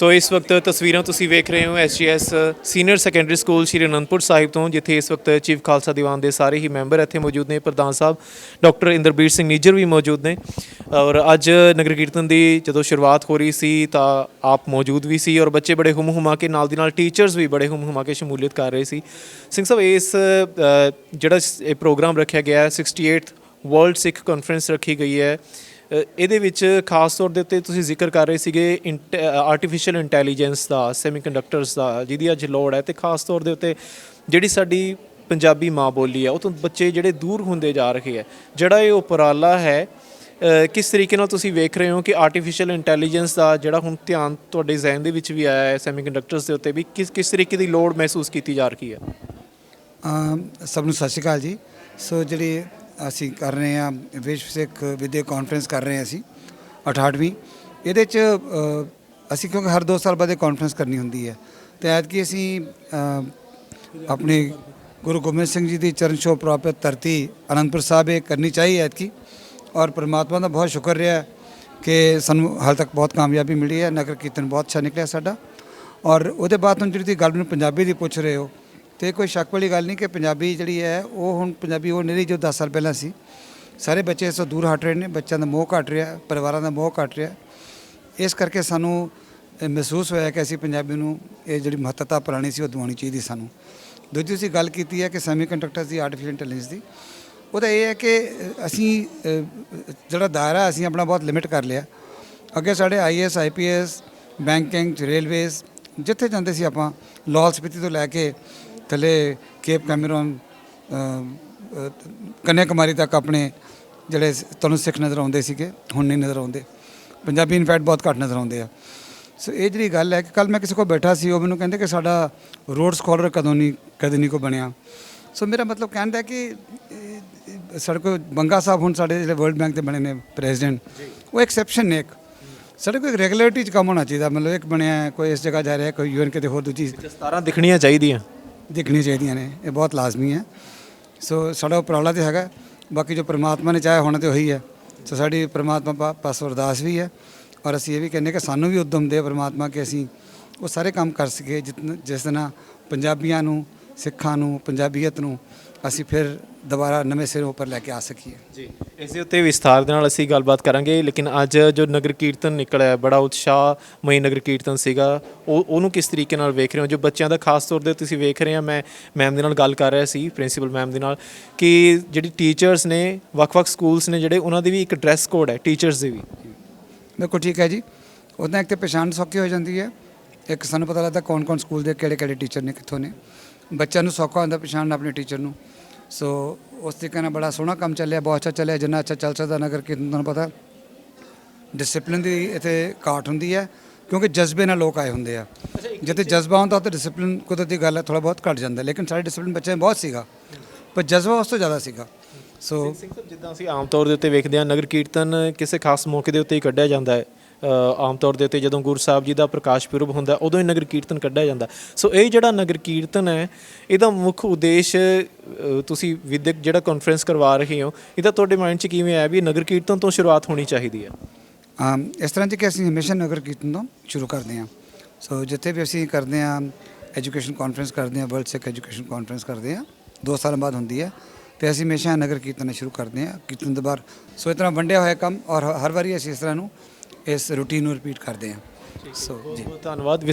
ਸੋ ਇਸ ਵਕਤ ਤਸਵੀਰਾਂ ਤੁਸੀਂ ਵੇਖ ਰਹੇ ਹੋ S G S senior secondary school Shri Anandpur Sahib ਤੋਂ, ਜਿੱਥੇ ਇਸ ਵਕਤ ਚੀਫ ਖਾਲਸਾ ਦੀਵਾਨ ਦੇ ਸਾਰੇ ਹੀ ਮੈਂਬਰ ਇੱਥੇ ਮੌਜੂਦ ਨੇ, ਪ੍ਰਧਾਨ ਸਾਹਿਬ ਡਾਕਟਰ ਇੰਦਰਬੀਰ ਸਿੰਘ ਨੀਜਰ ਵੀ ਮੌਜੂਦ ਨੇ। ਔਰ ਅੱਜ ਨਗਰ ਕੀਰਤਨ ਦੀ ਜਦੋਂ ਸ਼ੁਰੂਆਤ ਹੋ ਰਹੀ ਸੀ, ਤਾਂ ਆਪ ਮੌਜੂਦ ਵੀ ਸੀ ਔਰ ਬੱਚੇ ਬੜੇ ਹੁਮ ਹੁਮਾ ਕੇ ਨਾਲ ਦੀ ਨਾਲ ਟੀਚਰਸ ਵੀ ਬੜੇ ਹੁਮ ਹੁਮਾ ਕੇ ਸ਼ਮੂਲੀਅਤ ਕਰ ਰਹੇ ਸੀ। ਸਿੰਘ ਸਾਹਿਬ, ਇਸ ਜਿਹੜਾ ਇਹ ਪ੍ਰੋਗਰਾਮ ਰੱਖਿਆ ਗਿਆ ਹੈ 68th ਵਰਲਡ ਸਿੱਖ ਕਾਨਫਰੰਸ ਰੱਖੀ ਗਈ ਹੈ। ਇਹਦੇ ਵਿੱਚ ਖਾਸ ਤੌਰ ਦੇ ਉੱਤੇ ਤੁਸੀਂ ਜ਼ਿਕਰ ਕਰ ਰਹੇ ਸੀਗੇ ਆਰਟੀਫੀਸ਼ੀਅਲ ਇੰਟੈਲੀਜੈਂਸ ਦਾ ਸੈਮੀਕੰਡਕਟਰਸ ਦਾ, ਜਿਹਦੀ ਅੱਜ ਲੋੜ ਹੈ ਤੇ ਖਾਸ ਤੌਰ ਦੇ ਉੱਤੇ ਜਿਹੜੀ ਸਾਡੀ ਪੰਜਾਬੀ ਮਾਂ ਬੋਲੀ ਹੈ, ਉਹ ਤੋਂ ਬੱਚੇ ਜਿਹੜੇ ਦੂਰ ਹੁੰਦੇ ਜਾ ਰਹੇ ਹੈ। ਜਿਹੜਾ ਇਹ ਉਪਰਾਲਾ ਹੈ ਕਿਸ ਤਰੀਕੇ ਨਾਲ ਤੁਸੀਂ ਵੇਖ ਰਹੇ ਹੋ ਕਿ ਆਰਟੀਫੀਸ਼ੀਅਲ ਇੰਟੈਲੀਜੈਂਸ ਦਾ ਜਿਹੜਾ ਹੁਣ ਧਿਆਨ ਤੁਹਾਡੇ ਜ਼ਿਹਨ ਦੇ ਵਿੱਚ ਵੀ ਆਇਆ ਹੈ ਸੈਮੀਕੰਡਕਟਰਸ ਦੇ ਉੱਤੇ ਵੀ ਕਿਸ ਕਿਸ ਤਰੀਕੇ ਦੀ ਲੋੜ ਮਹਿਸੂਸ ਕੀਤੀ ਜਾ ਰਹੀ ਹੈ? ਸਭ ਨੂੰ ਸਤਿ ਸ਼੍ਰੀ ਅਕਾਲ ਜੀ। ਸੋ ਜਿਹੜੀ ਅਸੀਂ ਕਰ ਰਹੇ ਹਾਂ ਵਿਸ਼ਵ ਸਿੱਖ ਵਿਦਿਆ ਕਾਨਫਰੰਸ ਕਰ ਰਹੇ ਹਾਂ ਅਸੀਂ 68ਵੀਂ ਇਹਦੇ ਚ ਅਸੀਂ ਕਿਉਂਕਿ ਹਰ 2 ਸਾਲ ਬਾਅਦ ਇਹ ਕਾਨਫਰੰਸ ਕਰਨੀ ਹੁੰਦੀ ਹੈ। ਤੇ ਐਤਕੀ ਅਸੀਂ ਅ, ਆਪਣੇ ਗੁਰੂ ਗੋਬਿੰਦ ਸਿੰਘ ਜੀ ਦੀ ਚਰਨ ਛੋਹ ਪ੍ਰਾਪਤ ਧਰਤੀ ਅਨੰਦਪੁਰ ਸਾਹਿਬ ਇਹ ਕਰਨੀ ਚਾਹੀ ਐਤਕੀ। ਔਰ ਪ੍ਰਮਾਤਮਾ ਦਾ ਬਹੁਤ ਸ਼ੁਕਰ ਰਿਹਾ ਕਿ ਸਾਨੂੰ ਹਾਲ ਤੱਕ ਬਹੁਤ ਕਾਮਯਾਬੀ ਮਿਲੀ ਹੈ। ਨਗਰ ਕੀਰਤਨ ਬਹੁਤ ਅੱਛਾ ਨਿਕਲਿਆ ਸਾਡਾ। ਔਰ ਉਹਦੇ ਬਾਅਦ ਹੁਣ ਜਿਹੜੀ ਤੁਸੀਂ ਗੱਲ ਮੈਨੂੰ ਪੰਜਾਬੀ ਦੀ ਪੁੱਛ ਰਹੇ ਹੋ ਤੇ ਕੋਈ ਸ਼ੱਕ ਵਾਲੀ ਗੱਲ ਨਹੀਂ ਕਿ ਪੰਜਾਬੀ ਜਿਹੜੀ ਹੈ, ਉਹ ਹੁਣ ਪੰਜਾਬੀ ਉਹ ਨਹੀਂ ਜੋ 10 ਸਾਲ ਪਹਿਲਾਂ ਸੀ। ਸਾਰੇ ਬੱਚੇ ਇਸ ਤੋਂ ਦੂਰ ਹਟ ਰਹੇ ਨੇ, ਬੱਚਿਆਂ ਦਾ ਮੋਹ ਘਟ ਰਿਹਾ, ਪਰਿਵਾਰਾਂ ਦਾ ਮੋਹ ਘਟ ਰਿਹਾ। ਇਸ ਕਰਕੇ ਸਾਨੂੰ ਮਹਿਸੂਸ ਹੋਇਆ ਕਿ ਅਸੀਂ ਪੰਜਾਬੀ ਨੂੰ ਇਹ ਜਿਹੜੀ ਮਹੱਤਤਾ ਪੁਰਾਣੀ ਸੀ, ਉਹ ਦਿਵਾਉਣੀ ਚਾਹੀਦੀ ਸਾਨੂੰ। ਦੂਜੀ ਤੁਸੀਂ ਗੱਲ ਕੀਤੀ ਹੈ ਕਿ ਸੈਮੀਕੰਡਕਟਰਸ ਦੀ ਆਰਟੀਫੀਸ਼ੀਅਲ ਇੰਟੈਲੀਜੈਂਸ ਦੀ। ਉਹਦਾ ਇਹ ਹੈ ਕਿ ਅਸੀਂ ਜਿਹੜਾ ਦਾਇਰਾ ਅਸੀਂ ਆਪਣਾ ਬਹੁਤ ਲਿਮਿਟ ਕਰ ਲਿਆ। ਅੱਗੇ ਸਾਡੇ ਆਈਐਸ ਆਈਪੀਐਸ ਬੈਂਕਿੰਗ ਰੇਲਵੇਜ਼ ਜਿੱਥੇ ਜਾਂਦੇ ਸੀ ਆਪਾਂ, ਲਾਹੌਲ ਸਪੀਤੀ ਤੋਂ ਲੈ ਕੇ ਥੱਲੇ ਕੇਪ ਕੈਮਰੂਨ ਅ, ਤੱਕ ਆਪਣੇ ਜਿਹੜੇ ਤੁਹਾਨੂੰ ਸਿੱਖ ਨਜ਼ਰ ਆਉਂਦੇ ਸੀਗੇ ਹੁਣ ਨਹੀਂ ਨਜ਼ਰ ਆਉਂਦੇ। ਪੰਜਾਬੀ ਇਨਫੈਕਟ ਬਹੁਤ ਘੱਟ ਨਜ਼ਰ ਆਉਂਦੇ ਆ। ਸੋ ਇਹ ਜਿਹੜੀ ਗੱਲ ਹੈ ਕਿ ਕੱਲ ਮੈਂ ਕਿਸੇ ਕੋਲ ਬੈਠਾ ਸੀ ਉਹ ਮੈਨੂੰ ਕਹਿੰਦੇ ਕਿ ਸਾਡਾ ਰੋਡ ਸਕਾਲਰ ਕਦੋਂ ਨਹੀਂ ਕਦੇ ਨਹੀਂ ਕੋ ਬਣਿਆ। ਸੋ ਮੇਰਾ ਮਤਲਬ ਕਹਿਣ ਦਾ ਕਿ ਸਾਡੇ ਕੋਲ ਬੰਗਾ ਸਾਹਿਬ ਹੁਣ ਸਾਡੇ ਜਿਹੜੇ ਵਰਲਡ ਬੈਂਕ ਦੇ ਬਣੇ ਨੇ ਪ੍ਰੈਜ਼ੀਡੈਂਟ ਉਹ ਐਕਸੈਪਸ਼ਨ ਨੇ ਇੱਕ। ਸਾਡੇ ਕੋਲ ਇੱਕ ਰੈਗੂਲਰਿਟੀ ਚ ਕੰਮ ਹੋਣਾ ਚਾਹੀਦਾ ਮਤਲਬ ਇੱਕ ਬਣਿਆ ਕੋਈ ਇਸ ਜਗ੍ਹਾ ਜਾ ਰਿਹਾ ਕੋਈ ਯੂਐਨ ਕਿਤੇ ਹੋਰ ਦੂਜੀ। ਦਸਤਾਰਾਂ ਦਿਖਣੀਆਂ ਚਾਹੀਦੀਆਂ। ਦੇਖਣੀਆਂ ਚਾਹੀਦੀਆਂ ਨੇ, ਇਹ ਬਹੁਤ ਲਾਜ਼ਮੀ ਹੈ। ਸੋ ਸਾਡਾ ਉਪਰਾਲਾ ਤੇ ਹੈਗਾ। ਬਾਕੀ ਜੋ ਪ੍ਰਮਾਤਮਾ ਨੇ ਚਾਹਿਆ ਹੋਣਾ ਤੇ ਉਹੀ ਹੈ। ਸੋ ਸਾਡੀ ਪ੍ਰਮਾਤਮਾ ਪਾ- ਪਾਸੋਂ ਅਰਦਾਸ ਵੀ ਹੈ। ਔਰ ਅਸੀਂ ਇਹ ਵੀ ਕਹਿੰਦੇ ਕਿ ਸਾਨੂੰ ਵੀ ਉਦਮ ਦੇ ਪ੍ਰਮਾਤਮਾ ਕਿ ਅਸੀਂ ਉਹ ਸਾਰੇ ਕੰਮ ਕਰ ਸਕੀਏ ਜਿਤਨ- ਜਿਸ ਤਰ੍ਹਾਂ ਪੰਜਾਬੀਆਂ ਨੂੰ ਸਿੱਖਾਂ ਨੂੰ ਪੰਜਾਬੀਅਤ ਨੂੰ ਅਸੀਂ ਫਿਰ ਦੁਬਾਰਾ ਨਵੇਂ ਸਿਰੇ ਉੱਪਰ ਲੈ ਕੇ ਆ ਸਕੀਏ। ਜੀ ਇਸ ਦੇ ਉੱਤੇ ਵਿਸਥਾਰ ਦੇ ਨਾਲ ਅਸੀਂ ਗੱਲਬਾਤ ਕਰਾਂਗੇ ਲੇਕਿਨ ਅੱਜ ਜੋ ਨਗਰ ਕੀਰਤਨ ਨਿਕਲਿਆ ਬੜਾ ਉਤਸ਼ਾਹਮਈ ਨਗਰ ਕੀਰਤਨ ਸੀਗਾ ਉਹ ਉਹਨੂੰ ਕਿਸ ਤਰੀਕੇ ਨਾਲ ਵੇਖ ਰਹੇ ਹੋ? ਜੋ ਬੱਚਿਆਂ ਦਾ ਖਾਸ ਤੌਰ ਤੇ ਤੁਸੀਂ ਵੇਖ ਰਹੇ ਆ ਮੈਂ ਮੈਮ ਦੇ ਨਾਲ ਗੱਲ ਕਰ ਰਿਹਾ ਸੀ ਪ੍ਰਿੰਸੀਪਲ ਮੈਮ ਦੇ ਨਾਲ ਕਿ ਜਿਹੜੀ ਟੀਚਰਸ ਨੇ ਵੱਖ-ਵੱਖ ਸਕੂਲਸ ਨੇ ਜਿਹੜੇ ਉਹਨਾਂ ਦੀ ਵੀ ਇੱਕ ਡਰੈਸ ਕੋਡ ਹੈ ਟੀਚਰਸ ਦੀ ਵੀ। ਬਿਲਕੁਲ ਠੀਕ ਹੈ ਜੀ। ਉਹਦਾ ਇੱਕ ਤੇ ਪਛਾਣ ਸੌਖੀ ਹੋ ਜਾਂਦੀ ਹੈ। ਇੱਕ ਸਾਨੂੰ ਪਤਾ ਲੱਗਦਾ ਕੌਣ ਕੌਣ ਸਕੂਲ ਦੇ ਕਿਹੜੇ ਕਿਹੜੇ ਟੀਚਰ ਨੇ ਕਿੱਥੋਂ ਨੇ। ਬੱਚਿਆਂ ਨੂੰ ਸੌਖਾ ਹੁੰਦਾ ਪਛਾਣਨਾ ਆਪਣੇ ਟੀਚਰ ਨੂੰ। ਸੋ ਉਸ ਤਰੀਕੇ ਨਾਲ ਬੜਾ ਸੋਹਣਾ ਕੰਮ ਚੱਲਿਆ ਬਹੁਤ ਅੱਛਾ ਚੱਲਿਆ ਜਿੰਨਾ ਅੱਛਾ ਚੱਲ ਸਕਦਾ ਨਗਰ ਕੀਰਤਨ ਤੁਹਾਨੂੰ ਪਤਾ। ਡਿਸਪਲਿਨ ਦੀ ਇੱਥੇ ਘਾਟ ਹੁੰਦੀ ਹੈ ਕਿਉਂਕਿ ਜਜ਼ਬੇ ਨਾਲ ਲੋਕ ਆਏ ਹੁੰਦੇ ਆ। ਜਿੱਥੇ ਜਜ਼ਬਾ ਹੁੰਦਾ ਤਾਂ ਡਿਸਪਲਿਨ ਕੁਦਰਤੀ ਗੱਲ ਹੈ ਥੋੜਾ ਬਹੁਤ ਘਟ ਜਾਂਦਾ ਲੇਕਿਨ ਸਾਡੇ ਡਿਸਪਲਿਨ ਬੱਚਿਆਂ ਬਹੁਤ ਸੀਗਾ। ਪਰ ਜਜ਼ਬਾ ਉਸ ਤੋਂ ਜ਼ਿਆਦਾ ਸੀਗਾ। ਸੋ ਸਿੰਘ ਸਾਹਿਬ ਜਿੱਦਾਂ ਅਸੀਂ ਆਮ ਤੌਰ ਦੇ ਉੱਤੇ ਵੇਖਦੇ ਹਾਂ ਨਗਰ ਕੀਰਤਨ ਕਿਸੇ ਖਾਸ ਮੌਕੇ ਦੇ ਉੱਤੇ ਹੀ ਕੱਢਿਆ ਜਾਂਦਾ ਹੈ। ਆਮ ਤੌਰ ਦੇ ਉੱਤੇ ਜਦੋਂ ਗੁਰੂ ਸਾਹਿਬ ਜੀ ਦਾ ਪ੍ਰਕਾਸ਼ ਪੁਰਬ ਹੁੰਦਾ, ਉਦੋਂ ਹੀ ਨਗਰ ਕੀਰਤਨ ਕੱਢਿਆ ਜਾਂਦਾ। ਸੋ ਇਹ ਜਿਹੜਾ ਨਗਰ ਕੀਰਤਨ ਹੈ, ਇਹਦਾ ਮੁੱਖ ਉਦੇਸ਼ ਤੁਸੀਂ ਵਿਦਿਅਕ ਜਿਹੜਾ ਕਾਨਫਰੰਸ ਕਰਵਾ ਰਹੇ ਹੋ, ਇਹਦਾ ਤੁਹਾਡੇ ਮਾਈਂਡ 'ਚ ਕਿਵੇਂ ਆਇਆ ਵੀ ਨਗਰ ਕੀਰਤਨ ਤੋਂ ਸ਼ੁਰੂਆਤ ਹੋਣੀ ਚਾਹੀਦੀ ਹੈ? ਇਸ ਤਰ੍ਹਾਂ ਕਿ ਅਸੀਂ ਹਮੇਸ਼ਾ ਨਗਰ ਕੀਰਤਨ ਤੋਂ ਸ਼ੁਰੂ ਕਰਦੇ ਹਾਂ। ਸੋ ਜਿੱਥੇ ਵੀ ਅਸੀਂ ਕਰਦੇ ਹਾਂ ਐਜੂਕੇਸ਼ਨ ਕਾਨਫਰੰਸ ਕਰਦੇ ਹਾਂ ਵਰਲਡ ਸਿੱਖ ਐਜੂਕੇਸ਼ਨ ਕਾਨਫਰੰਸ ਕਰਦੇ ਹਾਂ, ਦੋ ਸਾਲ ਬਾਅਦ ਹੁੰਦੀ ਹੈ, ਤੇ ਅਸੀਂ ਹਮੇਸ਼ਾ ਨਗਰ ਕੀਰਤਨ ਸ਼ੁਰੂ ਕਰਦੇ ਹਾਂ, ਕੀਰਤਨ ਤੋਂ ਬਾਅਦ ਸੋ ਇਸ ਤਰ੍ਹਾਂ ਵੰਡਿਆ ਹੋਇਆ ਕੰਮ, ਔਰ ਹਰ ਵਾਰੀ ਅਸੀਂ ਇਸ ਤਰ੍ਹਾਂ ਨੂੰ ਇਸ ਰੂਟੀਨ ਨੂੰ ਰਿਪੀਟ ਕਰਦੇ ਹਾਂ। ਸੋ ਜੀ। ਧੰਨਵਾਦ।